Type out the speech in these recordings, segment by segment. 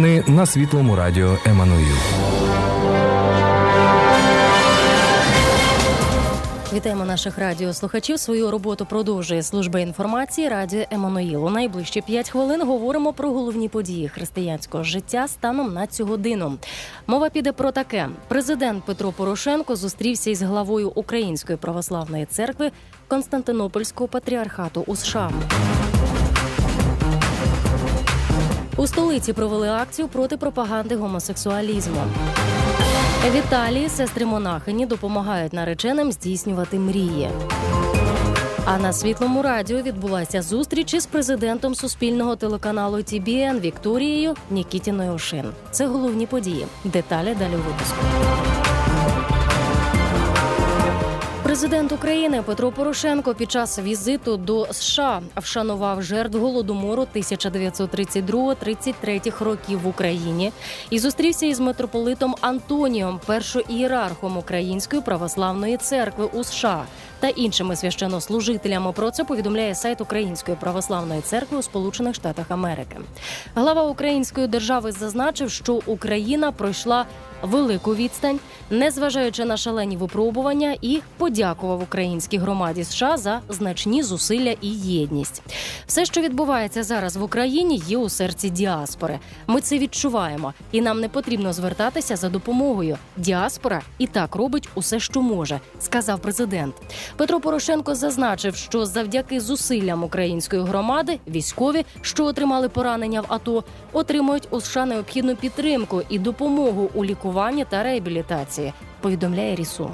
Ни на світлому радіо Еммануїл. Вітаємо наших радіослухачів. Свою роботу продовжує служба інформації Радіо Еммануїл. У найближчі 5 хвилин говоримо про головні події християнського життя станом на цю годину. Мова піде про таке: президент Петро Порошенко зустрівся із главою Української православної церкви Константинопольського патріархату у США. У столиці провели акцію проти пропаганди гомосексуалізму. В Італії сестри монахині допомагають нареченим здійснювати мрії. А на світлому радіо відбулася зустріч із президентом суспільного телеканалу TBN Вікторією Нікітіною Ошин. Це головні події. Деталі далі у випуску. Президент України Петро Порошенко під час візиту до США вшанував жертв голодомору 1932-33 років в Україні і зустрівся із митрополитом Антонієм, першоієрархом Української православної церкви у США та іншими священнослужителями. Про це повідомляє сайт Української православної церкви у Сполучених Штатах Америки. Глава Української держави зазначив, що Україна пройшла велику відстань, незважаючи на шалені випробування, і подякував українській громаді США за значні зусилля і єдність. Все, що відбувається зараз в Україні, є у серці діаспори. Ми це відчуваємо, і нам не потрібно звертатися за допомогою. Діаспора і так робить усе, що може, сказав президент. Петро Порошенко зазначив, що завдяки зусиллям української громади військові, що отримали поранення в АТО, отримують у США необхідну підтримку і допомогу у лікуванні та реабілітації. Повідомляє Рісу.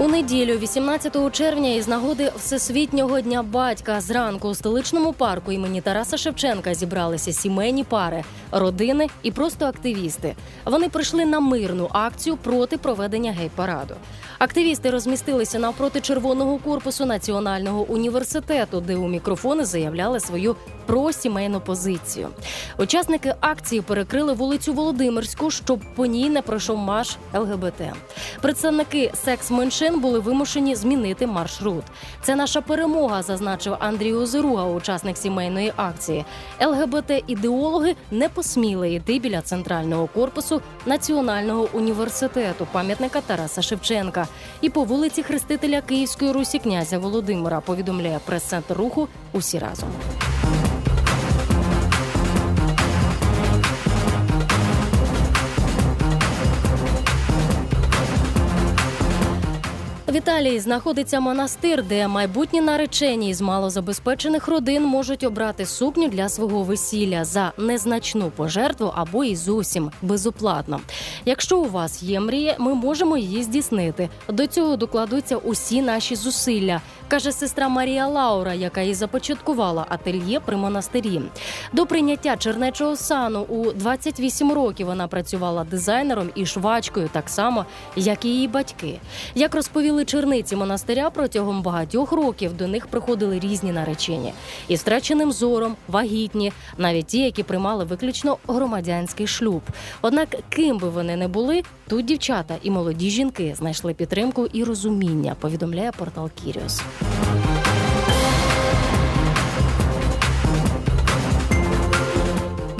У неділю, 18 червня, із нагоди Всесвітнього дня батька зранку у столичному парку імені Тараса Шевченка зібралися сімейні пари, родини і просто активісти. Вони прийшли на мирну акцію проти проведення гей-параду. Активісти розмістилися навпроти червоного корпусу національного університету, де у мікрофони заявляли свою просімейну позицію. Учасники акції перекрили вулицю Володимирську, щоб по ній не пройшов марш ЛГБТ. Представники секс-меншин були вимушені змінити маршрут. Це наша перемога, зазначив Андрій Озеруга, учасник сімейної акції. ЛГБТ-ідеологи не посміли йти біля центрального корпусу Національного університету, пам'ятника Тараса Шевченка, і по вулиці Хрестителя Київської Русі князя Володимира. Повідомляє прес-центр руху усі разом. В Італії знаходиться монастир, де майбутні наречені з малозабезпечених родин можуть обрати сукню для свого весілля за незначну пожертву або і зовсім безоплатно. Якщо у вас є мрія, ми можемо її здійснити. До цього докладуться усі наші зусилля, каже сестра Марія Лаура, яка і започаткувала ательє при монастирі. До прийняття чернечого сану у 28 років вона працювала дизайнером і швачкою, так само як і її батьки. Як розповіли черниці монастиря, протягом багатьох років до них приходили різні наречені із втраченим зором, вагітні, навіть ті, які приймали виключно громадянський шлюб. Однак, ким би вони не були, тут дівчата і молоді жінки знайшли підтримку і розуміння. Повідомляє портал Кіріос.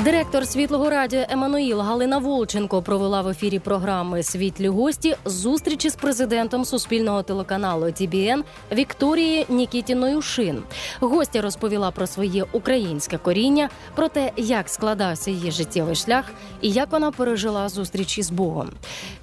Директор світлого радіо Еммануїл Галина Волченко провела в ефірі програми Світлі гості зустрічі з президентом суспільного телеканалу ТБН Вікторією Нікітіною Шин. Гостя розповіла про своє українське коріння, про те, як складався її життєвий шлях і як вона пережила зустріч із Богом.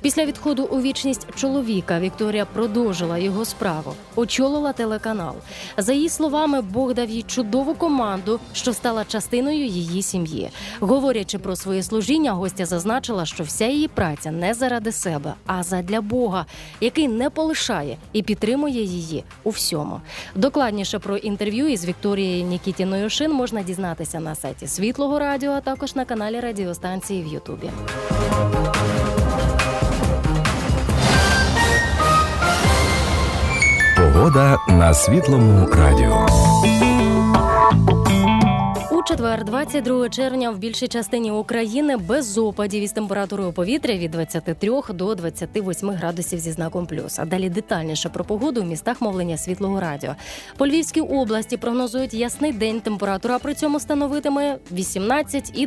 Після відходу у вічність чоловіка Вікторія продовжила його справу, очолила телеканал. За її словами, Бог дав їй чудову команду, що стала частиною її сім'ї. Говорячи про своє служіння, гостя зазначила, що вся її праця не заради себе, а задля Бога, який не полишає і підтримує її у всьому. Докладніше про інтерв'ю із Вікторією Нікітіною Шин можна дізнатися на сайті Світлого Радіо, а також на каналі радіостанції в Ютубі. Погода на світлому радіо. Четвер, 22 червня, в більшій частині України без опадів із температурою повітря від 23 до 28 градусів зі знаком плюс. А далі детальніше про погоду у містах мовлення світлого радіо. По Львівській області прогнозують ясний день. Температура при цьому становитиме 18 і